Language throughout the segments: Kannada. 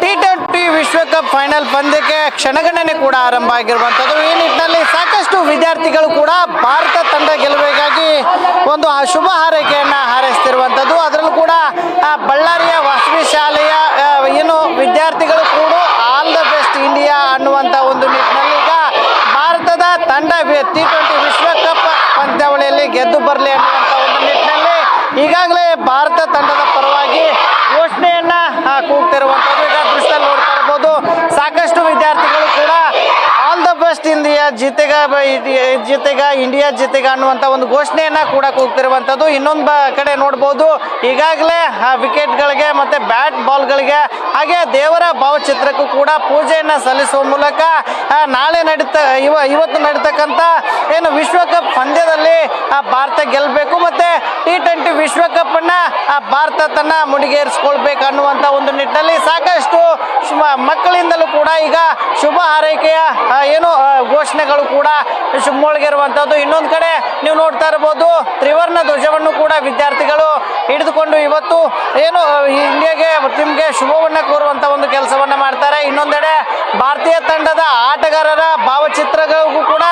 ಟಿ ಟ್ವೆಂಟಿ ವಿಶ್ವಕಪ್ ಫೈನಲ್ ಪಂದ್ಯಕ್ಕೆ ಕ್ಷಣಗಣನೆ ಕೂಡ ಆರಂಭ ಆಗಿರುವಂಥದ್ದು. ಈ ನಿಟ್ಟಿನಲ್ಲಿ ಸಾಕಷ್ಟು ವಿದ್ಯಾರ್ಥಿಗಳು ಕೂಡ ಭಾರತ ತಂಡ ಗೆಲ್ಲಬೇಕಾಗಿ ಒಂದು ಶುಭ ಹಾರೈಕೆಯನ್ನು ಹಾರೈಸ್ತಿರುವಂಥದ್ದು. ಅದರಲ್ಲೂ ಕೂಡ ಬಳ್ಳಾರಿಯ ವಾಸವಿ ಶಾಲೆಯ ಏನು ವಿದ್ಯಾರ್ಥಿಗಳು ಕೂಡ ಆಲ್ ದ ಬೆಸ್ಟ್ ಇಂಡಿಯಾ ಅನ್ನುವಂಥ ಒಂದು ನಿಟ್ಟಿನಲ್ಲಿ ಈಗ ಭಾರತದ ತಂಡ ಟಿ ಟ್ವೆಂಟಿ ವಿಶ್ವಕಪ್ ಪಂದ್ಯಾವಳಿಯಲ್ಲಿ ಗೆದ್ದು ಬರಲಿ ಅನ್ನುವಂಥ ಒಂದು ನಿಟ್ಟಿನಲ್ಲಿ ಈಗಾಗಲೇ ಭಾರತ ತಂಡದ ಪರವಾಗಿ ಘೋಷಣೆಯನ್ನ ಆ, ಕೂಗ್ತಿರುವಂಥದ್ದು ಈಗ ದೃಶ್ಯದಲ್ಲಿ ನೋಡ್ತಾ ಇರ್ಬೋದು ಸಾಕಷ್ಟು ವಿದ್ಯಾರ್ಥಿಗಳು ಕೂಡ ಆಲ್ ದ ಬೆಸ್ಟ್ ಇಂಡಿಯಾ ಜೀತೆಗ ಜೀತೆಗ ಇಂಡಿಯಾ ಜೀತೆಗ ಅನ್ನುವಂಥ ಒಂದು ಘೋಷಣೆಯನ್ನು ಕೂಡ ಕೂಗ್ತಿರುವಂಥದ್ದು. ಇನ್ನೊಂದು ಬ ಕಡೆ ನೋಡ್ಬೋದು. ಈಗಾಗಲೇ ವಿಕೆಟ್ಗಳಿಗೆ ಮತ್ತು ಬ್ಯಾಟ್ ಬಾಲ್ಗಳಿಗೆ ಹಾಗೆ ದೇವರ ಭಾವಚಿತ್ರಕ್ಕೂ ಕೂಡ ಪೂಜೆಯನ್ನು ಸಲ್ಲಿಸುವ ಮೂಲಕ ನಾಳೆ ನಡೀತ ಇವ ಇವತ್ತು ನಡೀತಕ್ಕಂಥ ಏನು ವಿಶ್ವಕಪ್ ಪಂದ್ಯದಲ್ಲಿ ಆ, ಭಾರತ ಗೆಲ್ಲಬೇಕು ಮತ್ತು ಟಿ ಟ್ವೆಂಟಿ ವಿಶ್ವಕಪ್ ಅನ್ನ ಆ, ಭಾರತ ತನ್ನ ಮುಡಿಗೇರಿಸ್ಕೊಳ್ಬೇಕು ಅನ್ನುವಂತ ಒಂದು ನಿಟ್ಟಿನಲ್ಲಿ ಸಾಕಷ್ಟು ಮಕ್ಕಳಿಂದಲೂ ಕೂಡ ಈಗ ಶುಭ ಹಾರೈಕೆಯ ಆ, ಏನು ಘೋಷಣೆಗಳು ಕೂಡ ಶುಭಮೊಳಗಿರುವಂಥದ್ದು ಇನ್ನೊಂದು ಕಡೆ ನೀವು ನೋಡ್ತಾ ಇರ್ಬೋದು ತ್ರಿವರ್ಣ ಧ್ವಜವನ್ನು ಕೂಡ ವಿದ್ಯಾರ್ಥಿಗಳು ಹಿಡಿದುಕೊಂಡು ಇವತ್ತು ಏನು ಆ, ಇಂಡಿಯಾಗೆ ನಿಮ್ಗೆ ಶುಭವನ್ನ ಕೋರುವಂತ ಒಂದು ಕೆಲಸವನ್ನ ಮಾಡ್ತಾರೆ. ಇನ್ನೊಂದೆಡೆ ಭಾರತೀಯ ತಂಡದ ಆಟಗಾರರ ಭಾವಚಿತ್ರಗಳಿಗೂ ಕೂಡ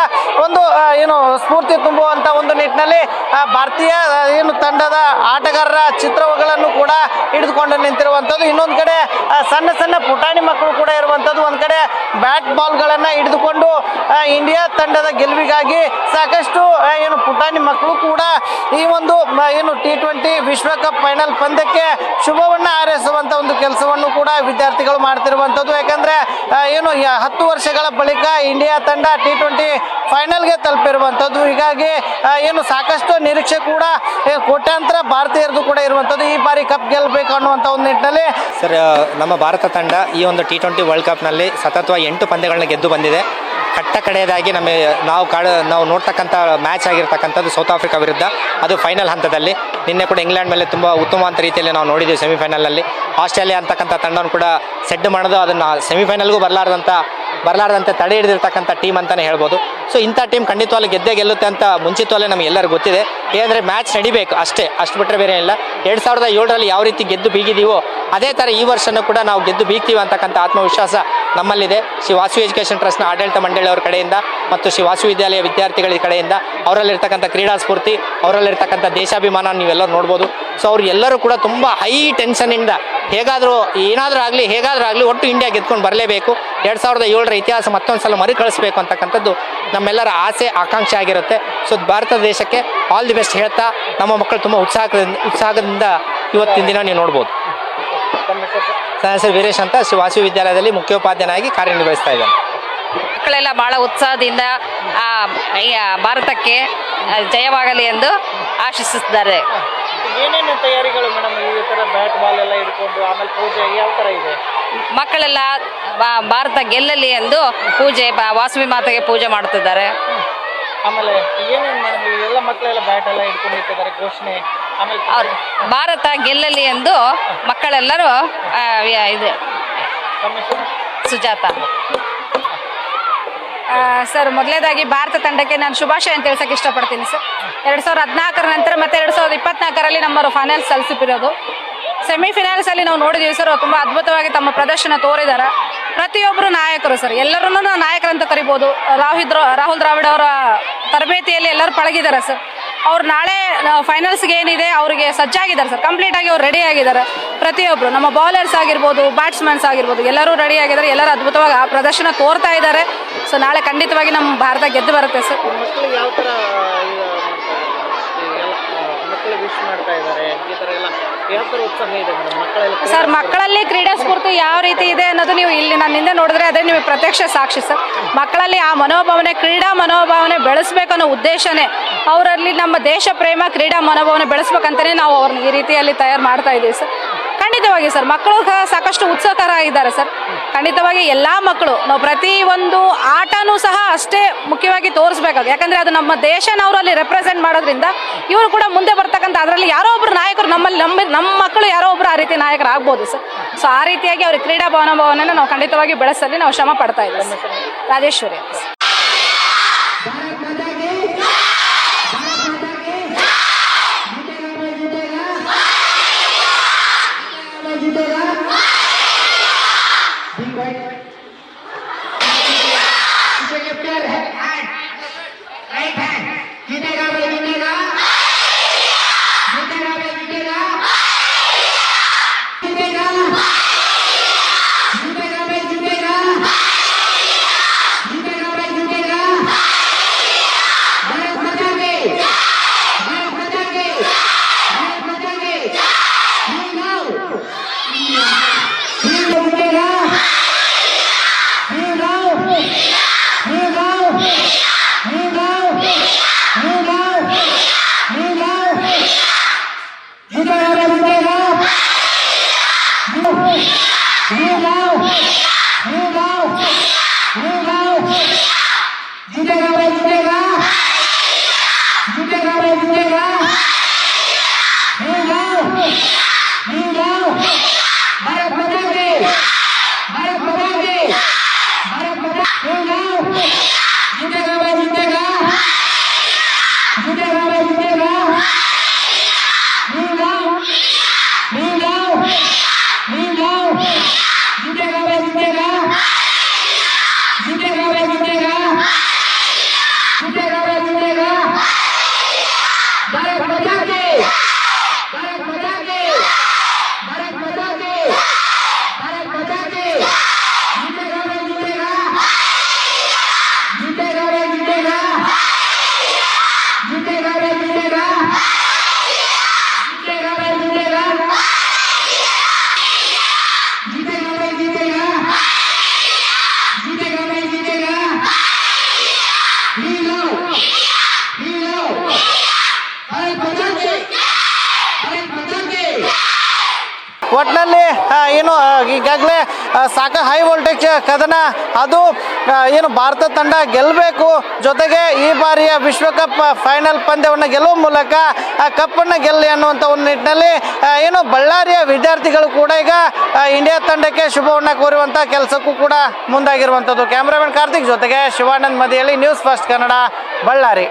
ಒಂದು ಏನು ಸ್ಫೂರ್ತಿ ತುಂಬುವಂತ ಒಂದು ನಿಟ್ಟಿನಲ್ಲಿ ಭಾರತೀಯ ಏನು ತಂಡದ ಆಟಗಾರರ ಚಿತ್ರಗಳನ್ನು ಕೂಡ ಹಿಡಿದುಕೊಂಡು ನಿಂತಿರುವಂಥದ್ದು. ಇನ್ನೊಂದು ಕಡೆ ಸಣ್ಣ ಸಣ್ಣ ಪುಟಾಣಿ ಮಕ್ಕಳು ಕೂಡ ಇರುವಂಥದ್ದು. ಒಂದು ಕಡೆ ಬ್ಯಾಟ್ ಬಾಲ್ಗಳನ್ನು ಹಿಡಿದುಕೊಂಡು ಇಂಡಿಯಾ ತಂಡದ ಗೆಲುವಿಗಾಗಿ ಸಾಕಷ್ಟು ಏನು ಪುಟಾಣಿ ಮಕ್ಕಳು ಕೂಡ ಈ ಒಂದು ಏನು ಟಿ ಟ್ವೆಂಟಿ ವಿಶ್ವಕಪ್ ಫೈನಲ್ ಪಂದ್ಯಕ್ಕೆ ಶುಭವನ್ನ ಹಾರೈಸುವಂತ ಒಂದು ಕೆಲಸವನ್ನು ಕೂಡ ವಿದ್ಯಾರ್ಥಿಗಳು ಮಾಡ್ತಿರುವಂಥದ್ದು. ಯಾಕಂದ್ರೆ ಏನು ಹತ್ತು ವರ್ಷಗಳ ಬಳಿಕ ಇಂಡಿಯಾ ತಂಡ ಟಿ ಟ್ವೆಂಟಿ ಫೈನಲ್ಗೆ ತಲುಪಿರುವಂಥದ್ದು. ಹೀಗಾಗಿ ಏನು ಸಾಕಷ್ಟು ನಿರೀಕ್ಷೆ ಕೂಡ ಕೋಟ್ಯಾಂತರ ಭಾರತೀಯರದು ಕೂಡ ಇರುವಂಥದ್ದು ಈ ಬಾರಿ ಕಪ್ ಗೆಲ್ಲಬೇಕು ಅನ್ನುವಂಥ ಒಂದು ನಿಟ್ಟಿನಲ್ಲಿ. ಸರ್ ನಮ್ಮ ಭಾರತ ತಂಡ ಈ ಒಂದು ಟಿ ಟ್ವೆಂಟಿ ವರ್ಲ್ಡ್ ಕಪ್ನಲ್ಲಿ ಸತತವಾಗಿ ಎಂಟು ಪಂದ್ಯಗಳನ್ನ ಗೆದ್ದು ಬಂದಿದೆ. ಕಟ್ಟ ಕಡೆಯದಾಗಿ ನಮ್ಮ ನಾವು ಕಾಡು ನಾವು ನೋಡ್ತಕ್ಕಂಥ ಮ್ಯಾಚ್ ಆಗಿರ್ತಕ್ಕಂಥದ್ದು ಸೌತ್ ಆಫ್ರಿಕಾ ವಿರುದ್ಧ. ಅದು ಫೈನಲ್ ಹಂತದಲ್ಲಿ. ನಿನ್ನೆ ಕೂಡ ಇಂಗ್ಲೆಂಡ್ ಮೇಲೆ ತುಂಬ ಉತ್ತಮವಂತ ರೀತಿಯಲ್ಲಿ ನಾವು ನೋಡಿದ್ದೀವಿ ಸೆಮಿಫೈನಲಲ್ಲಿ ಆಸ್ಟ್ರೇಲಿಯಾ ಅಂತಕ್ಕಂಥ ತಂಡವನ್ನು ಕೂಡ ಸೆಡ್ ಮಾಡೋದು ಅದನ್ನು ಸೆಮಿಫೈನಲ್ಗೂ ಬರಲಾರ್ದಂಥ ಬರಲಾರ್ದಂತೆ ತಡೆ ಹಿಡಿದಿರ್ತಕ್ಕಂಥ ಟೀಮ್ ಅಂತಲೇ ಹೇಳ್ಬೋದು. ಸೊ ಇಂಥ ಟೀಮ್ ಖಂಡಿತವಾಗ್ಲೂ ಗೆದ್ದೇ ಗೆಲ್ಲುತ್ತೆ ಅಂತ ಮುಂಚಿತವಾಗಲೇ ನಮಗೆ ಎಲ್ಲರಿಗೂ ಗೊತ್ತಿದೆ. ಏನಂದರೆ ಮ್ಯಾಚ್ ನಡಿಬೇಕು ಅಷ್ಟೇ, ಅಷ್ಟು ಬಿಟ್ಟರೆ ಬೇರೆ ಇಲ್ಲ ಎರಡು ಸಾವಿರದ ಏಳರಲ್ಲಿ ಯಾವ ರೀತಿ ಗೆದ್ದು ಬೀಗಿದೀವೋ, ಅದೇ ಥರ ಈ ವರ್ಷನೂ ಕೂಡ ನಾವು ಗೆದ್ದು ಬೀಗ್ತೀವಿ ಅಂತಕ್ಕಂಥ ಆತ್ಮವಿಶ್ವಾಸ ನಮ್ಮಲ್ಲಿದೆ. ಶ್ರೀ ವಾಸು ಎಜುಕೇಷನ್ ಟ್ರಸ್ಟ್ನ ಆಡಳಿತ ಮಂಡಳಿಯವರ ಕಡೆಯಿಂದ ಮತ್ತು ಶ್ರೀ ವಾಸು ವಿದ್ಯಾಲಯ ವಿದ್ಯಾರ್ಥಿಗಳ ಕಡೆಯಿಂದ ಅವರಲ್ಲಿರ್ತಕ್ಕಂಥ ಕ್ರೀಡಾ ಸ್ಫೂರ್ತಿ, ಅವರಲ್ಲಿರ್ತಕ್ಕಂಥ ದೇಶಾಭಿಮಾನ ನೀವೆಲ್ಲರೂ ನೋಡ್ಬೋದು. ಸೊ ಅವ್ರು ಎಲ್ಲರೂ ಕೂಡ ತುಂಬ ಹೈ ಟೆನ್ಷನಿಂದ ಹೇಗಾದರೂ, ಏನಾದರೂ ಆಗಲಿ, ಹೇಗಾದರೂ ಆಗಲಿ ಒಟ್ಟು ಇಂಡಿಯಾ ಗೆದ್ಕೊಂಡು ಬರಲೇಬೇಕು. ಎರಡು ಸಾವಿರದ ಏಳರ ಇತಿಹಾಸ ಮತ್ತೊಂದು ಸಲ ಮರುಕಳಿಸ್ಬೇಕು ಅಂತಕ್ಕಂಥದ್ದು ನಮ್ಮೆಲ್ಲರ ಆಸೆ, ಆಕಾಂಕ್ಷೆ ಆಗಿರುತ್ತೆ. ಸೊ ಭಾರತ ದೇಶಕ್ಕೆ ಆಲ್ ದಿ ಬೆಸ್ಟ್ ಹೇಳ್ತಾ, ನಮ್ಮ ಮಕ್ಕಳು ತುಂಬ ಉತ್ಸಾಹದಿಂದ ಉತ್ಸಾಹದಿಂದ ಇವತ್ತಿನ ದಿನ ನೀವು ನೋಡ್ಬೋದು. ನನ್ನ ಹೆಸರು ವೀರೇಶ್ ಅಂತ ವಾಸವಿ ವಿದ್ಯಾಲಯದಲ್ಲಿ ಮುಖ್ಯೋಪಾಧ್ಯಾಯನಾಗಿ ಕಾರ್ಯನಿರ್ವಹಿಸ್ತಾ ಇದ್ದಾನೆ. ಮಕ್ಕಳೆಲ್ಲ ಭಾಳ ಉತ್ಸಾಹದಿಂದ ಭಾರತಕ್ಕೆ ಜಯವಾಗಲಿ ಎಂದು ಆಶಿಸುತ್ತಿದ್ದಾರೆ ಏನೇನು ತಯಾರಿಗಳು ಮೇಡಮ್ ಈ ಥರ ಬ್ಯಾಟ್ ಬಾಲ್ ಎಲ್ಲ ಹಿಡ್ಕೊಂಡು ಆಮೇಲೆ ಪೂಜೆ ಯಾವ ಥರ ಇದೆ? ಮಕ್ಕಳೆಲ್ಲ ಬಾ- ಭಾರತ ಗೆಲ್ಲಲಿ ಎಂದು ಪೂಜೆ ಬ- ವಾಸವಿ ಮಾತೆಗೆ ಪೂಜೆ ಮಾಡುತ್ತಿದ್ದಾರೆ ಆಮೇಲೆ ಏನೇನು ಮೇಡಮ್ ಎಲ್ಲ ಮಕ್ಕಳೆಲ್ಲ ಬ್ಯಾಟ್ ಎಲ್ಲ ಹಿಡ್ಕೊಂಡು ಇಟ್ಟಿದ್ದಾರೆ ಘೋಷಣೆ? ಆಮೇಲೆ ಅವ್ರು ಭಾರತ ಗೆಲ್ಲಲಿ ಎಂದು ಮಕ್ಕಳೆಲ್ಲರೂ ಇದೆ ಯ- ಇದು ತಮ್ಮ ಹೆಸರು? ಸುಜಾತ. ಸರ್, ಮೊದಲೇದಾಗಿ ಭಾರತ ತಂಡಕ್ಕೆ ನಾನು ಶುಭಾಶಯ ಅಂತ ಹೇಳ್ಸಕ್ಕೆ ಇಷ್ಟಪಡ್ತೀನಿ, ಸರ್. ಎರಡು ಸಾವಿರದ ಹದಿನಾಲ್ಕರ ನಂತರ ಮತ್ತೆ ಎರಡು ಸಾವಿರದ ಇಪ್ಪತ್ನಾಲ್ಕರಲ್ಲಿ ನಮ್ಮವರು ಫೈನಲ್ಸ್ ತಲುಪಿರೋದು. ಸೆಮಿಫೈನಲ್ಸ್ ಅಲ್ಲಿ ನಾವು ನೋಡಿದೀವಿ, ಸರ್. ತುಂಬ ಅದ್ಭುತವಾಗಿ ತಮ್ಮ ಪ್ರದರ್ಶನ ತೋರಿದ್ದಾರೆ ಪ್ರತಿಯೊಬ್ಬರು ನಾಯಕರು, ಸರ್. ಎಲ್ಲರನ್ನೂ ನಾವು ನಾಯಕರಂತ ಕರಿಬೋದು. ರಾಹುಲ್ ರಾಹುಲ್ ದ್ರಾವಿಡ್ ಅವರ ತರಬೇತಿಯಲ್ಲಿ ಎಲ್ಲರೂ ಪಳಗಿದ್ದಾರೆ ಸರ್. ಅವ್ರು ನಾಳೆ ಫೈನಲ್ಸ್ಗೆ ಏನಿದೆ, ಅವರಿಗೆ ಸಜ್ಜಾಗಿದ್ದಾರೆ, ಸರ್. ಕಂಪ್ಲೀಟ್ ಆಗಿ ಅವ್ರು ರೆಡಿ ಆಗಿದ್ದಾರೆ. ಪ್ರತಿಯೊಬ್ಬರು ನಮ್ಮ ಬೌಲರ್ಸ್ ಆಗಿರ್ಬೋದು ಬ್ಯಾಟ್ಸ್ಮನ್ಸ್ ಆಗಿರ್ಬೋದು, ಎಲ್ಲರೂ ರೆಡಿ ಆಗಿದ್ದಾರೆ. ಎಲ್ಲರೂ ಅದ್ಭುತವಾಗಿ ಆ ಪ್ರದರ್ಶನ ತೋರ್ತಾ ಇದ್ದಾರೆ. ಸೊ ನಾಳೆ ಖಂಡಿತವಾಗಿ ನಮ್ಮ ಭಾರತ ಗೆದ್ದು ಬರುತ್ತೆ ಸರ್ ಮಕ್ಕಳು ಯಾವ ಥರ ಇದು ಮಾಡ್ತಾ ಇದ್ದಾರೆ ಎಲ್ಲ ಮಕ್ಕಳು ವಿಶ್ ಮಾಡ್ತಾ ಇದ್ದಾರೆ ಈ ಥರ ಎಲ್ಲ. ಯಾವ ಥರ ಉತ್ಸಾಹ ಇದೆ ಮೇಡಮ್? ಮಕ್ಕಳೆಲ್ಲ ಸರ್ ಮಕ್ಕಳಲ್ಲಿ ಕ್ರೀಡಾ ಸ್ಫೂರ್ತಿ ಯಾವ ರೀತಿ ಇದೆ ಅನ್ನೋದು ನೀವು ಇಲ್ಲಿ ನನ್ನ ಹಿಂದೆ ನೋಡಿದ್ರೆ ಅದೇ ನಿಮಗೆ ಪ್ರತ್ಯಕ್ಷ ಸಾಕ್ಷಿ ಸರ್ ಮಕ್ಕಳಲ್ಲಿ ಆ ಮನೋಭಾವನೆ ಕ್ರೀಡಾ ಮನೋಭಾವನೆ ಬೆಳೆಸ್ಬೇಕು ಅನ್ನೋ ಉದ್ದೇಶನೇ ಅವರಲ್ಲಿ ನಮ್ಮ ದೇಶ ಪ್ರೇಮ ಕ್ರೀಡಾ ಮನೋಭಾವನೆ ಬೆಳೆಸ್ಬೇಕಂತಲೇ ನಾವು ಅವ್ರನ್ನ ಈ ರೀತಿಯಲ್ಲಿ ತಯಾರು ಮಾಡ್ತಾ ಇದ್ದೀವಿ ಸರ್ ಖಂಡಿತವಾಗಿ ಸರ್. ಮಕ್ಕಳು ಸಾಕಷ್ಟು ಉತ್ಸುಕರ ಇದ್ದಾರೆ ಸರ್. ಖಂಡಿತವಾಗಿ ಎಲ್ಲ ಮಕ್ಕಳು ನಾವು ಪ್ರತಿ ಒಂದು ಆಟನೂ ಸಹ ಅಷ್ಟೇ ಮುಖ್ಯವಾಗಿ ತೋರಿಸ್ಬೇಕಾಗುತ್ತೆ ಯಾಕಂದರೆ ಅದು ನಮ್ಮ ದೇಶನ ಅವರಲ್ಲಿ ರೆಪ್ರೆಸೆಂಟ್ ಮಾಡೋದ್ರಿಂದ ಇವರು ಕೂಡ ಮುಂದೆ ಬರ್ತಕ್ಕಂಥ ಅದರಲ್ಲಿ ಯಾರೋ ಒಬ್ಬರು ನಾಯಕರು ನಮ್ಮಲ್ಲಿ ನಮ್ಮ ನಮ್ಮ ಮಕ್ಕಳು ಯಾರೋ ಒಬ್ಬರು ಆ ರೀತಿ ನಾಯಕರು ಆಗ್ಬೋದು ಸರ್. ಸೊ ಆ ರೀತಿಯಾಗಿ ಅವ್ರಿಗೆ ಕ್ರೀಡಾ ಭಾವನೆಯನ್ನು ನಾವು ಖಂಡಿತವಾಗಿ ಬೆಳೆಸಲಿ ನಾವು ಶ್ರಮ ಪಡ್ತಾ ಇದ್ದೀವಿ เราเรื่องเราเรื่องเรา ಒಟ್ಟಿನಲ್ಲಿ ಏನು ಈಗಾಗಲೇ ಸಾಕ ಹೈ ವೋಲ್ಟೇಜ್ ಕದನ, ಅದು ಏನು, ಭಾರತ ತಂಡ ಗೆಲ್ಲಬೇಕು ಜೊತೆಗೆ ಈ ಬಾರಿಯ ವಿಶ್ವಕಪ್ ಫೈನಲ್ ಪಂದ್ಯವನ್ನು ಗೆಲ್ಲುವ ಮೂಲಕ ಕಪ್ಪನ್ನು ಗೆಲ್ಲಿ ಅನ್ನುವಂಥ ಒಂದು ನಿಟ್ಟಿನಲ್ಲಿ ಏನು, ಬಳ್ಳಾರಿಯ ವಿದ್ಯಾರ್ಥಿಗಳು ಕೂಡ ಈಗ ಇಂಡಿಯಾ ತಂಡಕ್ಕೆ ಶುಭವನ್ನು ಕೋರುವಂಥ ಕೆಲಸಕ್ಕೂ ಕೂಡ ಮುಂದಾಗಿರುವಂಥದ್ದು ಕ್ಯಾಮ್ರಾಮನ್ ಕಾರ್ತಿಕ್ ಜೊತೆಗೆ ಶಿವಾನಂದ್ ಮದಿಯಲ್ಲಿ ನ್ಯೂಸ್ ಫಸ್ಟ್ ಕನ್ನಡ ಬಳ್ಳಾರಿ.